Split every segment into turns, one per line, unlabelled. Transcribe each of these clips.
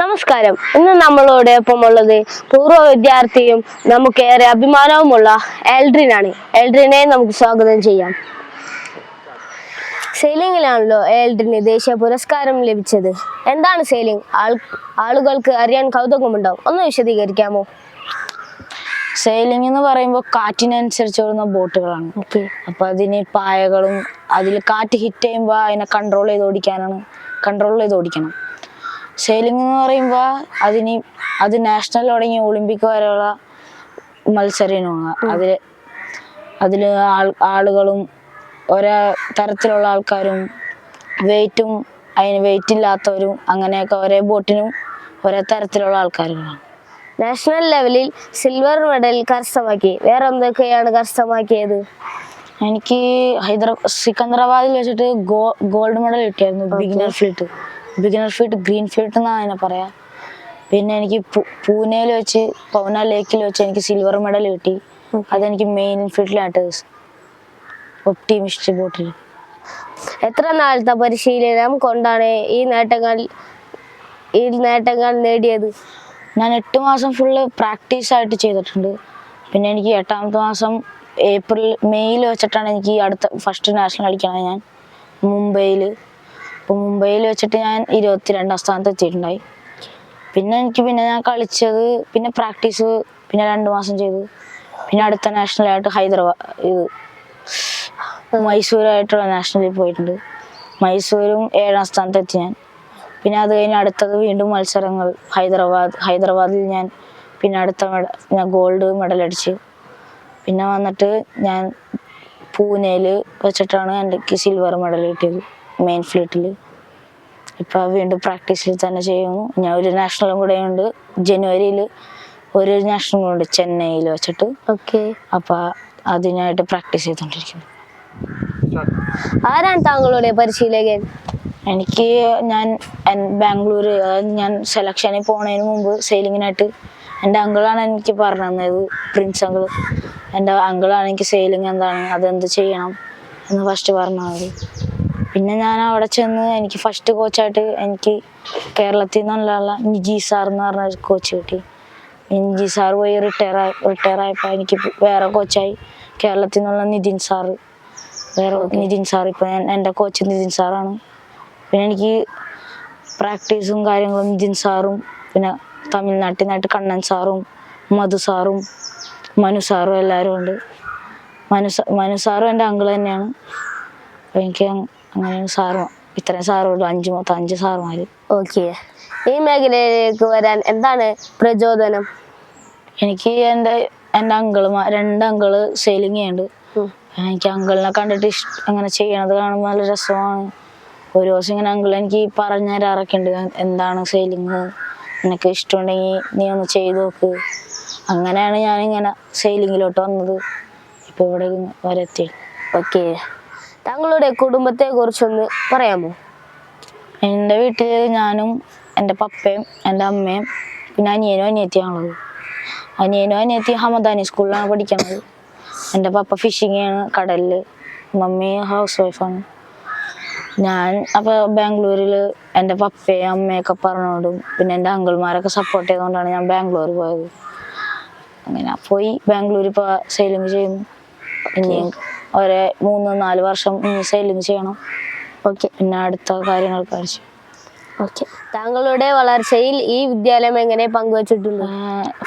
നമസ്കാരം. ഇന്ന് നമ്മളോടൊപ്പം ഉള്ളത് പൂർവ വിദ്യാർത്ഥിയും നമുക്കേറെ അഭിമാനവുമുള്ള എൽഡ്രിനാണ്. എൽഡ്രിനെ നമുക്ക് സ്വാഗതം ചെയ്യാം. സെയിലിംഗിലാണല്ലോ എൽഡ്രിന് ദേശീയ പുരസ്കാരം ലഭിച്ചത്. എന്താണ് സെയിലിംഗ് ആൾ ആളുകൾക്ക് അറിയാൻ കൗതുകമുണ്ടാവും ഒന്ന് വിശദീകരിക്കാമോ?
സെയിലിംഗ് എന്ന് പറയുമ്പോൾ കാറ്റിനനുസരിച്ച് ഓടുന്ന ബോട്ടുകളാണ്.
ഓക്കെ.
അപ്പൊ അതിന് പായകളും അതിൽ കാറ്റ് ഹിറ്റ് ചെയ്യുമ്പോൾ അതിനെ കൺട്രോൾ ചെയ്ത് ഓടിക്കാനാണ് കൺട്രോൾ ചെയ്ത് ഓടിക്കണം. സെയിലിംഗ് എന്ന് പറയുമ്പോൾ അതിന് അത് നാഷണൽ തുടങ്ങി ഒളിമ്പിക് വരെയുള്ള മത്സരമാണ് അതിൽ അതിൽ ആൾ ആളുകളും ഓരോ തരത്തിലുള്ള ആൾക്കാരും വെയിറ്റും അതിന് വെയിറ്റ് ഇല്ലാത്തവരും അങ്ങനെയൊക്കെ ഒരേ ബോട്ടിനും ഒരേ തരത്തിലുള്ള ആൾക്കാരുകളാണ്.
നാഷണൽ ലെവലിൽ സിൽവർ മെഡൽ കരസ്ഥമാക്കി. വേറെ എന്തൊക്കെയാണ് കരസ്ഥമാക്കിയത്?
എനിക്ക് ഹൈദരാബാദ് സിക്കന്ദരാബാദിൽ വെച്ചിട്ട് ഗോൾഡ് മെഡൽ കിട്ടിയായിരുന്നു beginner fleet beginner field green field എന്നാണ് അതിനെ പറയാ. പിന്നെ എനിക്ക് പൂനെയിൽ വെച്ച് പൗന ലേക്കിൽ വെച്ച് എനിക്ക് സിൽവർ മെഡൽ കിട്ടി. അതെനിക്ക് മെയിൻ ഫീൽഡിലായിട്ട് ഒപ്റ്റിമിസ്റ്റ് ബോട്ടിൽ
എത്ര നാളത്തെ പരിശീലനം കൊണ്ടാണ് ഈ നേട്ടങ്ങൾ ഈ നേട്ടങ്ങൾ നേടിയത്?
ഞാൻ എട്ട് മാസം ഫുള്ള് പ്രാക്ടീസ് ആയിട്ട് ചെയ്തിട്ടുണ്ട്. പിന്നെ എനിക്ക് എട്ടാമത്തെ മാസം ഏപ്രിൽ മെയ്യിൽ വെച്ചിട്ടാണ് എനിക്ക് അടുത്ത ഫസ്റ്റ് നാഷണൽ കളിക്കണത് ഞാൻ. മുംബൈയിൽ അപ്പോൾ മുംബൈയിൽ വെച്ചിട്ട് ഞാൻ ഇരുപത്തിരണ്ടാം സ്ഥാനത്ത് എത്തിയിട്ടുണ്ടായി. പിന്നെ എനിക്ക് പിന്നെ ഞാൻ കളിച്ചത് പിന്നെ പ്രാക്ടീസ് പിന്നെ രണ്ട് മാസം ചെയ്തു. പിന്നെ അടുത്ത നാഷണലായിട്ട് ഹൈദരാബാദ് ഇത് മൈസൂരായിട്ടുള്ള നാഷണലിൽ പോയിട്ടുണ്ട്. മൈസൂരും ഏഴാം സ്ഥാനത്ത് എത്തി ഞാൻ. പിന്നെ അത് കഴിഞ്ഞ് അടുത്തത് വീണ്ടും മത്സരങ്ങൾ ഹൈദരാബാദ് ഹൈദരാബാദിൽ ഞാൻ പിന്നെ അടുത്ത മെഡ ഞാൻ ഗോൾഡ് മെഡൽ അടിച്ച്. പിന്നെ വന്നിട്ട് ഞാൻ പൂനെയിൽ വെച്ചിട്ടാണ് എനിക്ക് സിൽവർ മെഡൽ കിട്ടിയത്. മെയിൻ ഫ്ലീറ്റിൽ ഇപ്പോൾ വീണ്ടും പ്രാക്ടീസിൽ തന്നെ ചെയ്യുന്നു. ഞാൻ ഒരു നാഷണലും കൂടെ ഉണ്ട്. ജനുവരിയിൽ ഒരു നാഷണലും ഉണ്ട് ചെന്നൈയിൽ വെച്ചിട്ട്
ഓക്കെ.
അപ്പോൾ അതിനായിട്ട് പ്രാക്ടീസ് ചെയ്തുകൊണ്ടിരിക്കുന്നു
ആരാണ് താങ്കളുടെ പരിശീലകൻ?
എനിക്ക് ഞാൻ ബാംഗ്ലൂര് ബാംഗ്ലൂർ ഞാൻ സെലക്ഷനിൽ പോണതിന് മുമ്പ് സെയിലിങ്ങിനായിട്ട് എന്റെ അങ്കിളാണ് എനിക്ക് പറഞ്ഞു തന്നത്. പ്രിൻസ് അങ്കിൾ എന്റെ അങ്കിളാണ് എനിക്ക് സെയിലിംഗ് എന്താണ് അതെന്ത് ചെയ്യണം എന്ന് ഫസ്റ്റ് പറഞ്ഞു തന്നത് പിന്നെ ഞാൻ അവിടെ ചെന്ന് എനിക്ക് ഫസ്റ്റ് കോച്ചായിട്ട് എനിക്ക് കേരളത്തിൽ നിന്നുള്ള നിജി സാർ എന്ന് പറഞ്ഞ ഒരു കോച്ച് കിട്ടി. നിജി സാർ പോയി റിട്ടയർ ആയി റിട്ടയർ ആയപ്പോൾ എനിക്ക് വേറെ കോച്ചായി കേരളത്തിൽ നിന്നുള്ള നിതിൻ സാർ വേറെ നിതിൻ സാർ ഇപ്പോൾ എന്റെ കോച്ച് നിതിൻ സാറാണ് പിന്നെ എനിക്ക് പ്രാക്ടീസും കാര്യങ്ങളും നിതിൻ സാറും പിന്നെ തമിഴ്നാട്ടിൽ നിന്നായിട്ട് കണ്ണൻ സാറും മധു സാറും മനു സാറും എല്ലാവരും ഉണ്ട്. മനു മനു സാറും എന്റെ അങ്കിൾ തന്നെയാണ്. എനിക്ക് അങ് അങ്ങനെയാണ് സാറും ഇത്രയും സാറുള്ളൂ അഞ്ച് മൊത്തം അഞ്ച് സാറുമാര്
ഓക്കെ. ഈ മേഖലയിലേക്ക് വരാൻ എന്താണ് പ്രചോദനം?
എനിക്ക് എന്റെ എന്റെ അങ്കിളുമാർ രണ്ട് അങ്കിൾ സെയിലിംഗ് ചെയ്യുന്നുണ്ട്. എനിക്ക് അങ്കിളിനെ കണ്ടിട്ട് ഇഷ്ട അങ്ങനെ ചെയ്യണത് കാണുമ്പോൾ നല്ല രസമാണ്. ഒരു ദിവസം ഇങ്ങനെ അങ്കിൾ എനിക്ക് പറഞ്ഞു തരാറൊക്കെ ഉണ്ട്. എന്താണ് സെയിലിങ് നിനക്ക് ഇഷ്ടമുണ്ടെങ്കിൽ നീ ഒന്ന് ചെയ്തു നോക്ക്. അങ്ങനെയാണ് ഞാനിങ്ങനെ സെയിലിങ്ങിലോട്ട് വന്നത്. ഇപ്പോൾ ഇവിടെ വരെ എത്തി
ഓക്കെ. താങ്കളുടെ കുടുംബത്തെ കുറിച്ചൊന്ന് പറയാമോ?
എന്റെ വീട്ടിൽ ഞാനും എന്റെ പപ്പയും എന്റെ അമ്മയും പിന്നെ അനിയനും അനിയത്തിയാണുള്ളത്. അനിയനും അനിയത്തി ഹമദാനി സ്കൂളിലാണ് പഠിക്കുന്നത്. എന്റെ പപ്പ ഫിഷിംഗ് ആണ് കടലിൽ മമ്മി ഹൗസ് വൈഫാണ് ഞാൻ അപ്പോൾ ബാംഗ്ലൂരിൽ എന്റെ പപ്പയും അമ്മയൊക്കെ പറഞ്ഞോണ്ടും പിന്നെ എന്റെ അങ്കിൾമാരൊക്കെ സപ്പോർട്ട് ചെയ്തുകൊണ്ടാണ് ഞാൻ ബാംഗ്ലൂർ പോയത്. അങ്ങനെ പോയി ബാംഗ്ലൂർ ഇപ്പോൾ സെയിലിംഗ് ചെയ്യുന്നു ഒരേ മൂന്ന് നാല് വർഷം സെയിലിംഗ് ചെയ്യണം.
ഓക്കെ
പിന്നെ അടുത്ത കാര്യങ്ങൾ കാണിച്ചു.
ഓക്കെ താങ്കളുടെ വളർച്ചയിൽ ഈ വിദ്യാലയം എങ്ങനെ പങ്കുവച്ചിട്ടുണ്ട്?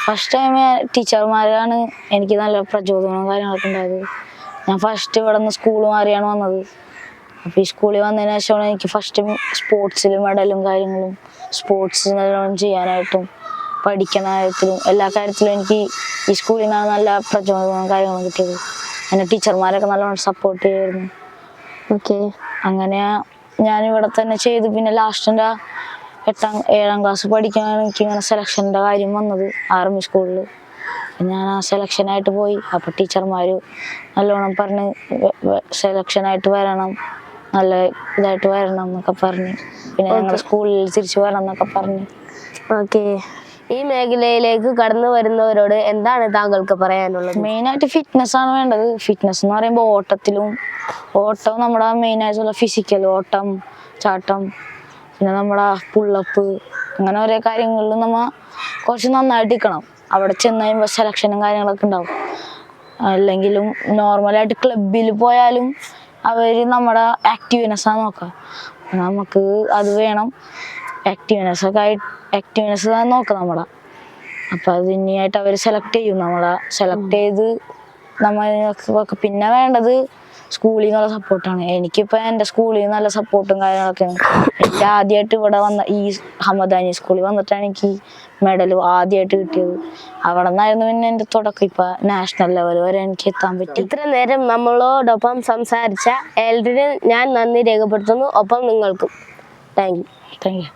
ഫസ്റ്റ് ടൈം ടീച്ചർമാരാണ് എനിക്ക് നല്ല പ്രചോദനവും കാര്യങ്ങളൊക്കെ ഉണ്ടായത്. ഞാൻ ഫസ്റ്റ് ഇവിടെ നിന്ന് സ്കൂൾ മാറിയാണ് വന്നത്. അപ്പോൾ ഈ സ്കൂളിൽ വന്നതിന് ശേഷമാണ് എനിക്ക് ഫസ്റ്റ് സ്പോർട്സിൽ മെഡലും കാര്യങ്ങളും സ്പോർട്സ് നല്ലോണം ചെയ്യാനായിട്ടും പഠിക്കുന്ന കാര്യത്തിലും എല്ലാ കാര്യത്തിലും എനിക്ക് ഈ സ്കൂളിൽ നിന്നാണ് നല്ല പ്രചോദനവും കാര്യങ്ങളും കിട്ടിയത്. എന്നെ ടീച്ചർമാരൊക്കെ നല്ലോണം സപ്പോർട്ട് ചെയ്യായിരുന്നു
ഓക്കെ
അങ്ങനെ ഞാൻ ഇവിടെ തന്നെ ചെയ്തു. പിന്നെ ലാസ്റ്റിന്റെ എട്ടാം ഏഴാം ക്ലാസ് പഠിക്കാൻ എനിക്ക് ഇങ്ങനെ സെലക്ഷന്റെ കാര്യം വന്നത് ആർമി സ്കൂളിൽ ഞാൻ ആ സെലക്ഷനായിട്ട് പോയി. അപ്പോൾ ടീച്ചർമാർ നല്ലോണം പറഞ്ഞ് സെലക്ഷനായിട്ട് വരണം നല്ല ഇതായിട്ട് വരണം എന്നൊക്കെ പറഞ്ഞ്. പിന്നെ ഞങ്ങളുടെ സ്കൂളിൽ തിരിച്ചു വരണം എന്നൊക്കെ പറഞ്ഞ്.
ഓക്കെ ഈ മേഖലയിലേക്ക് കടന്നു വരുന്നവരോട് എന്താണ് താങ്കൾക്ക് പറയാനുള്ളത്?
മെയിൻ ആയിട്ട് ഫിറ്റ്നസ് ആണ് വേണ്ടത്. ഫിറ്റ്നസ് എന്ന് പറയുമ്പോൾ ഓട്ടത്തിലും ഓട്ടം നമ്മുടെ മെയിൻ ആയിട്ടുള്ള ഫിസിക്കൽ ഓട്ടം ചാട്ടം പിന്നെ നമ്മുടെ പുള്ളപ്പ് അങ്ങനെ ഓരോ കാര്യങ്ങളിലും നമ്മ കുറച്ച് നന്നായിട്ട് നിൽക്കണം അവിടെ ചെന്ന് കഴിയുമ്പോൾ സെലക്ഷനും കാര്യങ്ങളൊക്കെ ഉണ്ടാവും. അല്ലെങ്കിലും നോർമലായിട്ട് ക്ലബിൽ പോയാലും അവർ നമ്മുടെ ആക്റ്റീവ്നെസ്സാണ് നോക്കുക നമുക്ക് അത് വേണം. ആക്റ്റീവ്നെസ് ഒക്കെ ആയിട്ട് ആക്റ്റീവ്നെസ് നോക്കാം നമ്മളെ. അപ്പം അതിനായിട്ട് അവർ സെലക്ട് ചെയ്യും നമ്മളെ. സെലക്ട് ചെയ്ത് നമ്മൾക്ക് പിന്നെ വേണ്ടത് സ്കൂളിൽ നിന്നുള്ള സപ്പോർട്ടാണ് എനിക്കിപ്പോൾ എന്റെ സ്കൂളിൽ നിന്ന് നല്ല സപ്പോർട്ടും കാര്യങ്ങളൊക്കെയാണ് എനിക്ക് ആദ്യമായിട്ട് ഇവിടെ വന്ന ഈ ഹമദാനി സ്കൂളിൽ വന്നിട്ടാണ് എനിക്ക് മെഡൽ ആദ്യമായിട്ട് കിട്ടിയത്. അവിടെ നിന്നായിരുന്നു പിന്നെ എന്റെ തുടക്കം. ഇപ്പം നാഷണൽ ലെവൽ വരെ എനിക്ക് എത്താൻ പറ്റി.
ഇത്ര നേരം നമ്മളോടൊപ്പം സംസാരിച്ച എൽഡിന് ഞാൻ നന്ദി രേഖപ്പെടുത്തുന്നു. ഒപ്പം നിങ്ങൾക്കും. Thank you
thank you